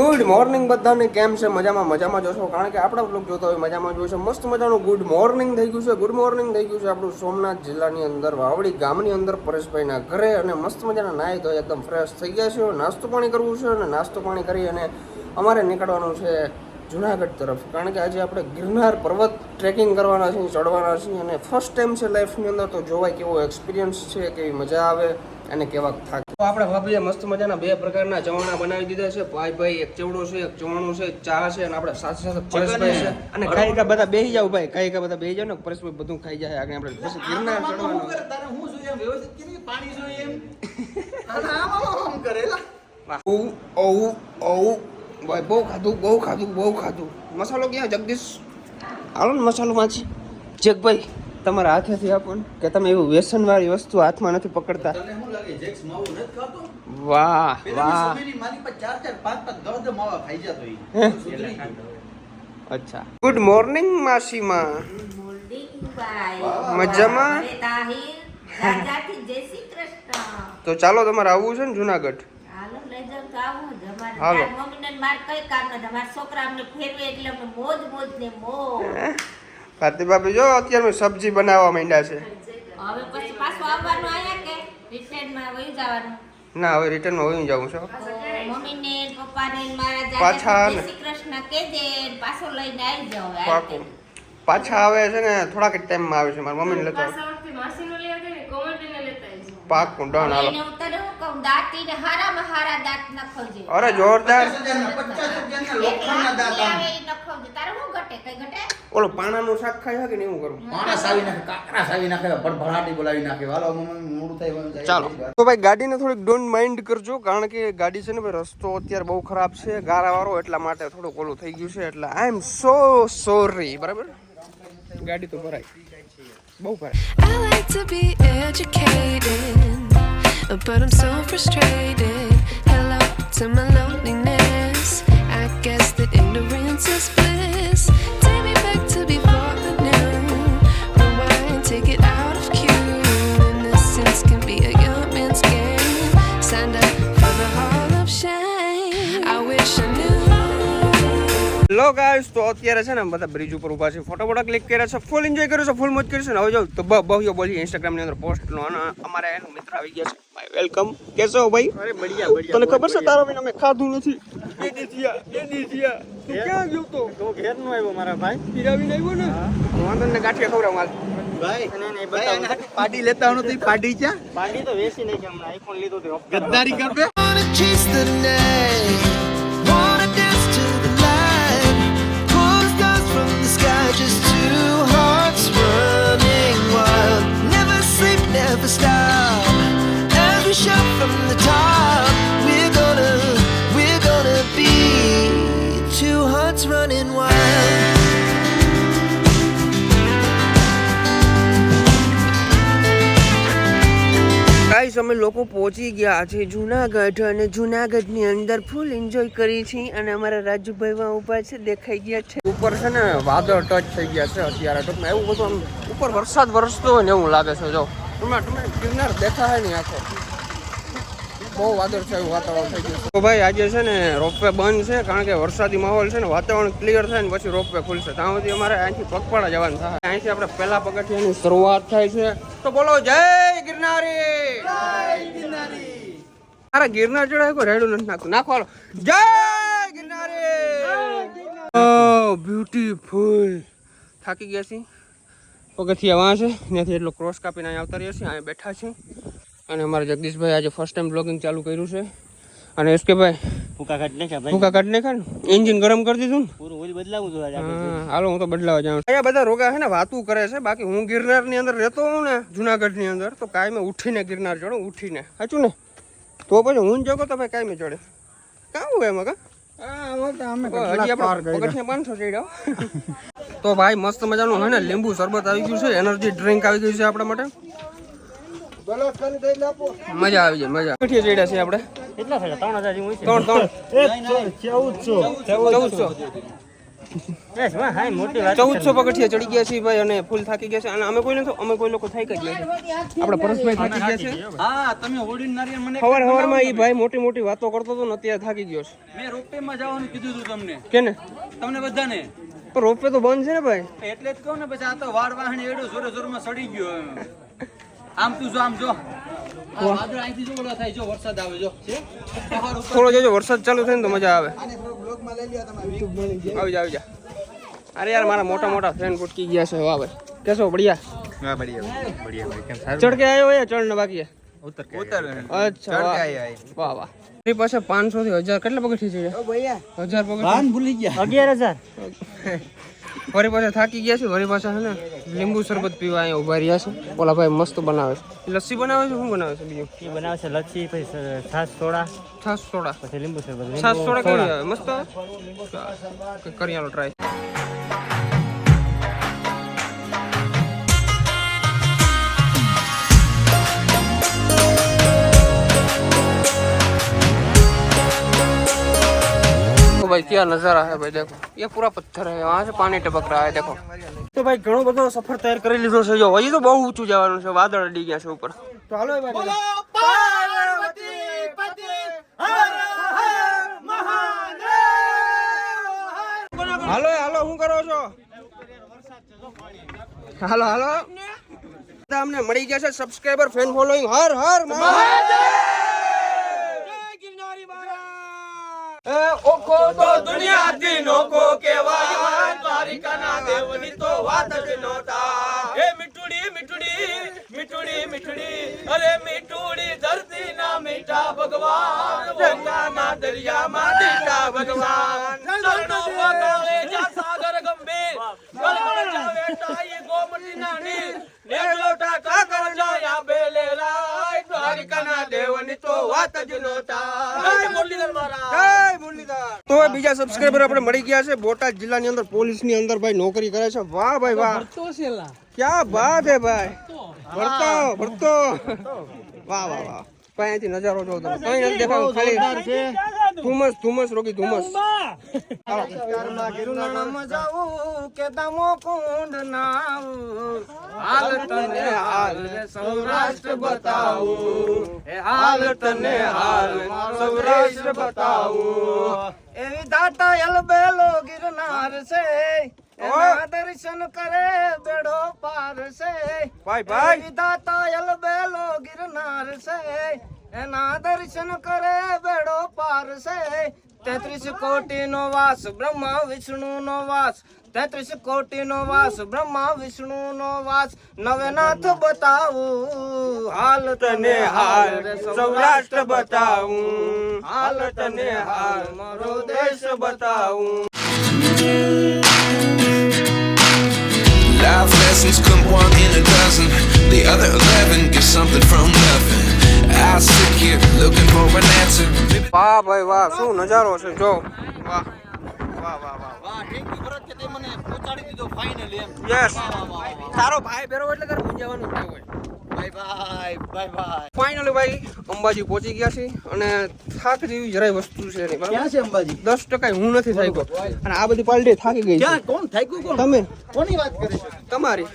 Good morning બધાને, કેમ છે? મજામાં મજામાં જોશો કારણ કે આપણા બ્લોગ જોતા હોય, મજામાં જોશે મસ્ત મજાનું ગુડ મોર્નિંગ થઈ ગયું છે. ગુડ મોર્નિંગ થઈ ગયું છે આપણું સોમનાથ જિલ્લાની અંદર, વાવડી ગામની અંદર, પરેશભાઈના ઘરે. અને મસ્ત મજાના નાહી ધોઈ એકદમ ફ્રેશ થઈ ગયા છે. નાસ્તો પાણી કરવું છે અને નાસ્તો પાણી કરી અને અમારે નીકળવાનું છે જુનાગઢ તરફ. કારણ કે આજે આપણે ગિરનાર પર્વત ટ્રેકિંગ કરવાના છીએ, ચડવાના છીએ. અને ફર્સ્ટ ટાઈમ છે લાઈફની અંદર, તો જોવાય કેવો એક્સપિરિયન્સ છે, કેવી મજા આવે અને કેવા થાક આપણે ભાભીએ મસ્ત મજાના બે પ્રકારના ચવાણા બનાવી દીધા છે. ભાઈ ભાઈ એક ચવડો છે એક ચવાણું છે એક ચા છે અને આપણે સાથે સાથે પરેશભાઈ છે. અને કઈ કઈ બધા બેસી જાવ ભાઈ કઈ કઈ બધા બેસી જાવ ને પરેશભાઈ બધું ખાઈ જાય. આગળ આપણે પછી ગિરનાર ચડવાનું. ઓ ઓ ઓ ભાઈ બહુ ખાધું બહુ ખાધું બહુ ખાધું. મસાલો ક્યાં? જગદીશ. હાલો ને મસાલો વાંચી જગભાઈ તમારા હાથેથી આપો ને? કે તમે એવું વ્યસનવાળી વસ્તુ હાથમાં નથી પકડતા? વાહ વાહ. અચ્છા. ગુડ મોર્નિંગ માસીમાં. મજામાં? તો ચાલો તમારે આવવું છે ને જુનાગઢ? હાલો. હે? ભારતી ભાભી જો અત્યારે મેં સબ્જી બનાવવા માંડ્યા છે ના હવે રિટર્નમાં હોઈ જાઉં છું મમ્મીને પપ્પાને ને મારા પાછા જો ને. જય શ્રી કૃષ્ણ કહેજે પાછો લઈને આવી જાઓ આ જાઉં છું પાછા આવે છે ને થોડાક જ ટાઈમમાં આવે છે મારા મમ્મીને લેતો આવું. પાકું ડન હાલો. દાંતીને હારામાં હારા દાંત નખવજે. અરે જોરદાર. એક દાંત આવે ઈ નખવજે. તારે હું ઘટે? કઈ ઘટે? ઓલો પાણાનું શાક ખાય કે નહીં હું કરું? પાણા સાવી નાખે કાકરા સાવી નાખે ભડભડાટી બોલાવી નાખે. હાલો મમ્મી મોડું થાય. ચાલો. તો ભાઈ ગાડીને થોડીક ડોન્ટ માઇન્ડ કરજો કારણ કે ગાડી છે ને ભાઈ રસ્તો અત્યારે બહુ ખરાબ છે ગારાવાળો એટલા માટે થોડુંક ઓલું થઈ ગયું છે એટલે આઈ એમ સો સોરી બરાબર? ગાડી તો ભરાય. બહુ ભરાય. but I'm so frustrated. Hello to my loneliness. I guess that ignorance is bliss. Take me back to before the new. Rewind, take it out of cue. Innocence can be a young man's game. Signed up for the hall of shame. I wish I knew. Law guys તો અત્યારે છે ને બધા bridge ઉપર ઊભા છે photo photo click કર્યા છે ફૂલ એન્જોય કર્યો છે ફૂલ મોજ કર્યું છે ને હવે જો તો બ- બહુયો બોલી ઇન્સ્ટાગ્રામ ની અંદર પોસ્ટ નો અને અમારે એનો મિત્ર આવી ગયા છે ભાઈ વેલકમ કેસો ભાઈ? અરે બઢિયા બઢિયા તને ખબર છે તારો વિના મેં ખાધું નથી? એ દીધિયા એ થયા. તું ક્યાં ગયો તો? તો ઘેર નો આવ્યો મારા ભાઈ. પીરાવીને આવ્યો ને? વાંધો ને ગાંઠિયા ખવડાવ માલ ભાઈ. પાડી લેતા ઈ પાડી ક્યાં? પાડી તો વેસી નહીં કે હમણાં. આઈફોન લીધો તો ગદ્દારી કરবে અમે લોકો પહોંચી ગયા છે જુનાગઢ અને જુનાગઢની અંદર ફૂલ એન્જોય કરી છે અને અમારા રાજુભાઈ માં ઊભા છે, દેખાઈ ગયા છે. ઉપર છે ને વાદળ ટચ થઈ ગયા છે અત્યારે ટૂંકમાં. એવું બધું આમ ઉપર વરસાદ વરસતો હોય ને એવું લાગે છે, જો. ટૂંકમાં ટૂંકમાં ગિરનાર દેખાય નહીં આખો. બહુ વાદળ છે વાતાવરણ થઈ ગયું. તો ભાઈ, આજે છે ને રોપવે બંધ છે, કારણ કે વરસાદી માહોલ છે ને, વાતાવરણ ક્લિયર થાય ને, પછી રોપવે ખુલશે. ત્યાં સુધી અમારે અહીંથી પગપાળા જવાનું થાય. અહીંથી આપણે પહેલા પગથિયાની શરૂઆત થાય છે. તો બોલો, જય ગિરનારી! અરે ગિરનાર ચડાય કોઈ રેડું નથી નાખતું. નાખો જય ગિરનારી! બ્યુટીફુલ થાકી ગયા છીએ. પગથિયા વાં છે ત્યાંથી એટલો ક્રોસ કાપીને અહીંયા આવતા રહ્યા છીએ અહીંયા બેઠા છીએ. અને અમારા જગદીશભાઈ આજે ફર્સ્ટ ટાઈમ બ્લોગિંગ ચાલુ કર્યું છે. અને એસકે ભાઈ ફૂકા કાઢ નાખ્યા ભાઈ. ફૂકા કાઢ નાખ્યા ને? એન્જિન ગરમ કરી દીધું ને? પૂરું ઓઇલ બદલાવું છું આજે હા, હાલો હું તો બદલાવા જાઉં અહીંયા બધા રોગા છે ને વાતું કરે છે. બાકી હું ગિરનારની અંદર રહેતો હોઉં ને જુનાગઢની અંદર તો કાંઈ મેં ઉઠીને ગિરનાર ચડું ઉઠીને. સાચું ને? તો પછી હું જગો તો ભાઈ કાંઈ મેં ચડે? કાં હોય એમાં કા હજી આપણે પગથિયા પાંચસો ચડ્યા તો ભાઈ મસ્ત મજાનું હોય ને લીંબુ શરબત આવી ગયું છે. એનર્જી ડ્રિંક આવી ગયું છે આપણા માટે. મજા આવી જાય મજા. પગથિયા ચડ્યા છે આપણે? કેટલા થયા? ત્રણ હજાર જેવું ત્રણ ત્રણ. ચૌદસો. ચૌદસો. બસ વાહ હાય મોટી ચૌદસો પગથિયા ચડી ગયા છે ભાઈ અને ફૂલ થાકી ગયા છે. અને અમે કોઈ નથી અમે કોઈ લોકો થાકી ગયા છે. આપણા પરેશભાઈ થાકી ગયા છે. હા તમે ઓડિન નારિયેળ મને સવાર સવારમાં એ ભાઈ મોટી મોટી વાતો કરતો હતો ને અત્યારે થાકી ગયો છે. મેં રોપવેમાં જવાનું કીધું હતું તમને. કેને? તમને બધાને. પણ રોપવે તો બંધ છે ને ભાઈ. એટલે જ કહું ને પછી આ તો વાર વાહણ એડો જોરે જોરમાં સડી ગયો. આમ તું જો આમ જો. થોડો જોજો વરસાદ ચાલુ થાય ને તો મજા આવે. આવી જા આવી જા. અરે યાર મારા મોટા મોટા ફ્રેન્ડ ફૂટકી ગયા છે વાહ ભાઈ. કેસો બઢિયા? બઢિયા બઢિયા ભાઈ. કેમ સારું? ચડ કે આવ્યો એ ચડ ને બાકી ઉતર કે ઉતર અચ્છા વાહ. વાહ મારી પાસે 500 થી 1000 કેટલા પગથી છે? ભૈયા. 1000 પગઠી ભાન ભૂલી ગયા. 11000 વળી પાછા થાકી ગયા છે વરી પાછા છે ને લીંબુ શરબત પીવા અહીંયા ઊભા રહ્યા છે. ઓલા ભાઈ મસ્ત બનાવે છે. લસ્સી બનાવે છે શું બનાવે છે બીજું? એ બનાવે છે લસ્સી પછી છાસ સોડા છાસ સોડા. પછી લીંબુ શરબત છાસ સોડા કેવી મસ્ત? કરી આલો ટ્રાય भाई क्या नजारा है भाई देखो ये पूरा पत्थर है वहाँ से पानी टपक रहा है देखो તો ભાઈ ઘણો બધો સફર તૈયાર કરી લીધો છે જો હજી તો બહુ ઊંચું જવાનું છે વાદળ અડી ગયા છે ઉપર તો હાલો એ ભાઈ હાલો હાલો શું કરો છો હાલો હાલો બધા અમને મળી ગયા છે subscriber fan following Har Har Mahadev ઓખો તો દુનિયાથી નોકો કેવાય દ્વારિકાના દેવની તો વાત જ નોતા એ મીઠુડી મીઠુડી મીઠુડી મીઠુડી. અરે મીઠુડી ધરતી ના મીઠા ભગવાન. ગંગાના દરિયામાં દીઠા ભગવાન. ચરણો વગાડે જા હવે બીજા સબસ્ક્રાઇબર આપણે મળી ગયા છે. બોટાદ જિલ્લાની અંદર પોલીસની અંદર ભાઈ નોકરી કરે છે. વાહ ભાઈ વાહ. ક્યાં બાત હે ભાઈ? ભરતો. ભરતો વાહ વાહ વાહ. ભાઈ અહીંથી નજારો જો તમે. કઈ નથી દેખાવ ખાલી ધુમ્મસ ધુમ્મસ રોકી ધુમ્મસ. હાલ તને હાલ સૌરાષ્ટ્ર બતાવું. એ હાલ તને હાલ સૌરાષ્ટ્ર બતાવું. એવી દાતા એલબેલો ગિરનાર છે. દર્શન કરે બેડો પાર છે. ભાઈ ભાઈ! દાતા એલબેલો ગિરનાર છે. એના દર્શન કરે બેડો પાર છે તેત્રીસ કોટી નો વાસ બ્રહ્મા વિષ્ણુ નો વાસ તેત્રીસ કોટી નો વાસ બ્રહ્મા વિષ્ણુ નો વાસ નવનાથ બતાવું હાલ તને હાલ સૌરાષ્ટ્ર બતાવું હાલ તને હાલ મારો દેશ બતાવું Life lessons come one in a dozen. The other eleven get something from nothing. I sit here looking for an answer. વાહ ભાઈ વાહ શું નજારો છે જો. વાહ વાહ વાહ વાહ. વાહ થેન્ક યુ ભરત કે તે મને પહોંચાડી દીધો ફાઇનલી એમ. યસ વાહ, વાહ, વાહ, વાહ. તારો ભાઈ બેરો એટલે તારે મૂંઝાવાનું જ હોય bye bye bye bye finally ભાઈ અંબાજી પહોંચી ગયા છે અને થાક જેવી જરાય વસ્તુ છે નહીં ક્યાં છે અંબાજી? દસ ટકા હું નથી થાક્યો. અને આ બધી પાલટી થાકી ગઈ છે. ક્યાં? કોણ થાક્યું કોણ? તમે? કોની વાત કરે છે? તમારી.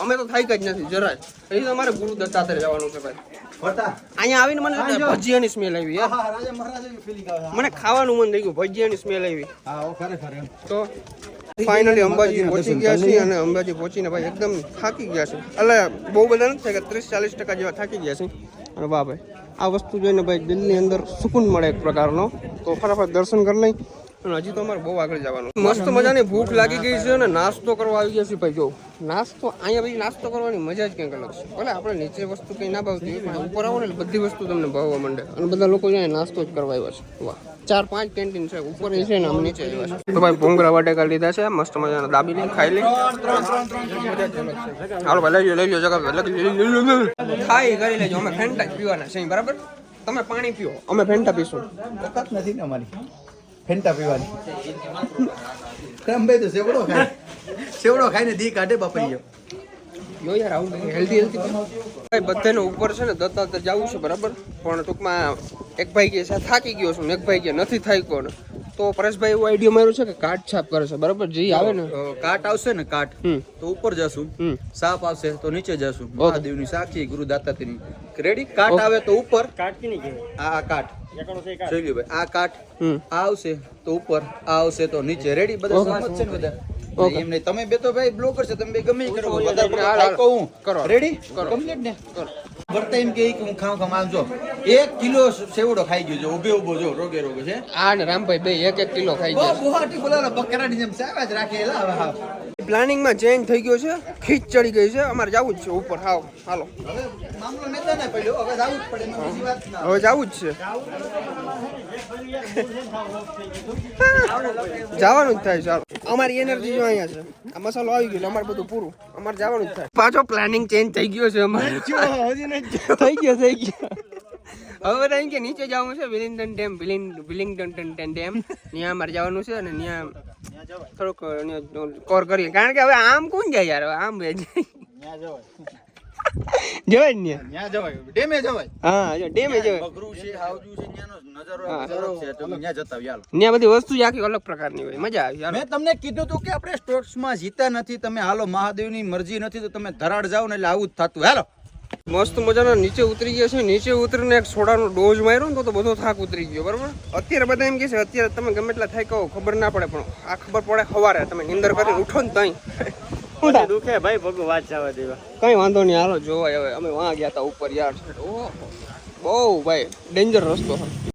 અમે તો થાક્યા જ નથી જરાય. એ તો અમારે ગુરુ દત્તાત્રેય જવાનું છે ભાઈ. અહીંયા આવીને મને ભજીયાની સ્મેલ આવી યાર મને ખાવાનું મન થઈ ગયું ભજીયાની સ્મેલ આવી. તો ફાઇનલી અંબાજી પહોંચી ગયા છીએ અને અંબાજી પહોંચીને ભાઈ એકદમ થાકી ગયા છે એટલે બહુ બધા નથી થાય ત્રીસ ચાલીસ ટકા જેવા થાકી ગયા છે અને વાહ ભાઈ આ વસ્તુ જોઈને ભાઈ દિલની અંદર સુકૂન મળે એક પ્રકારનો. તો ફટાફટ દર્શન કરી લઈ. અને હજી તો અમારે બહુ આગળ જવાનું. મસ્ત મજાની ભૂખ લાગી ગઈ છે અને નાસ્તો કરવા આવી ગયા છે ભાઈ જો. નાસ્તો, અહીંયા પછી નાસ્તો કરવાની મજા જ કંઈક અલગ છે. ભલે આપણે નીચે વસ્તુ કંઈ ના ભાવતી હોય, પણ ઉપર આવો ને બધી વસ્તુ તમને ભાવવા માંડે. અને બધા લોકો જાય નાસ્તો જ કરવા આવ્યા છે. વાહ. ચાર, પાંચ કેન્ટીન છે. ઉપર છે ને આમ નીચે આવ્યા છે. તો ભાઈ ભૂંગરા વાટેકા લીધા છે. મસ્ત મજાના દાબી લઈને ખાઈ લઈ. હાલો ભાઈ, લઈ લો લઈ લો જગા ખાઈ કરી લેજો. અમે ફેન્ટા પીવાના છે બરાબર? તમે પાણી પીઓ. અમે ફેન્ટા પીશું. નથી ને અમારી. ફેન્ટા પીવાની. રમભાઈ તો સેવડો ખાય? સેવડો ખાઈને દી કાઢે બાપરીયો યો યાર આવું હેલ્ધી હેલ્ધી ભાઈ બધાને ઉપર છે ને દત્તાત્રેય જવું છે બરાબર? પણ ટૂંકમાં એક ભાઈ કે થાકી ગયો છું એક ભાઈ કે નથી થાક્યો ને. તો પરેશભાઈ એવો આઈડિયો માર્યો છે કે કાટ છાપ કરે છે બરાબર? જે આવે ને. કાટ આવશે ને કાટ. તો ઉપર જશું. સાપ આવશે તો નીચે જશું. મહાદેવની સાક્ષી ગુરુ દાતાત્રીની રેડી કાટ આવે તો ઉપર? કાટકી નહીં આ કાટ. એકાણું છે કાટ. જોઈ લ્યો ભાઈ આ કાટ હમ. આ આવશે તો ઉપર આ આવશે તો નીચે. રેડી બધા સમજ છે ને બધા? એમ નહીં તમે બે તો ભાઈ બ્લોગર છે તમે ગમે કરો. વધારે પડતો હાલ, હાલ. હું કરો. રેડી કમ્પ્લીટ ને? ભરતા એમ કે હું ખાઉં ખાઉં આમ જો. એક કિલો સેવડો ખાઈ ગયો છે ઉભે ઊભો જો રોગે રોગે છે. આ ને રામભાઈ બે એક એક કિલો ખાઈ બહુ ગયા બુહાટી બકરાની જેમ સાવા જ રાખેલા. પ્લાનિંગમાં ચેન્જ થઈ ગયો છે ખીચ ચડી ગઈ છે. અમારે જવું જ છે ઉપર. હાવ. હાલો. હવે જાવું જ છે. જવાનું જ થાય ચાલો અમારી એનર્જી જો અહીંયા છે. આ મસાલો આવી ગયો અમારે બધું પૂરું. અમારે જવાનું જ થાય. પાછો પ્લાનિંગ ચેન્જ થઈ ગયો છે અમારે. થઈ ગયો થઈ ગયો. હવે અહીં એમ કે નીચે જવાનું છે. Willingdon dam Willingdon dam. ત્યાં અમારે જવાનું છે અને ત્યાં થોડુંક કોર કરીએ. કારણ કે હવે આમ કોણ જાય યાર? આમ બે જવાય. ને? ન્યા જવાય. ડેમે જવાય. હા જો ડેમે જવાય. બગરું છે હાવજુ છે નજારો છે. તો ન્યા જતા હાલો ત્યાં બધી વસ્તુ આખી અલગ પ્રકારની હોય. મજા આવી. મેં તમને કીધું હતું કે આપણે સ્ટોક્સમાં જીતા નથી. તમે હાલો મહાદેવની મરજી નથી તો તમે ધરાડ જાઓ ને એટલે આવું જ થતું. હાલો. મસ્ત મજાના નીચે ઉતરી ગયા છે. નીચે ઉતરીને એક સોડાનો ડોઝ માર્યો ને તો બધો થાક ઉતરી ગયો બરાબર? અત્યારે બધા એમ કે છે અત્યારે તમે ગમે એટલા થાય કહો ખબર ના પડે પણ આ ખબર પડે સવારે તમે નિંદર કરીને ઉઠો ને તઈ. દુખે ભાઈ પગ વાત જવા દેવા. કઈ વાંધો નહીં હાલો જોવાય હવે. અમે વાં ગયા હતા ઉપર યાર. ઓહો. બહુ ભાઈ ડેન્જર રસ્તો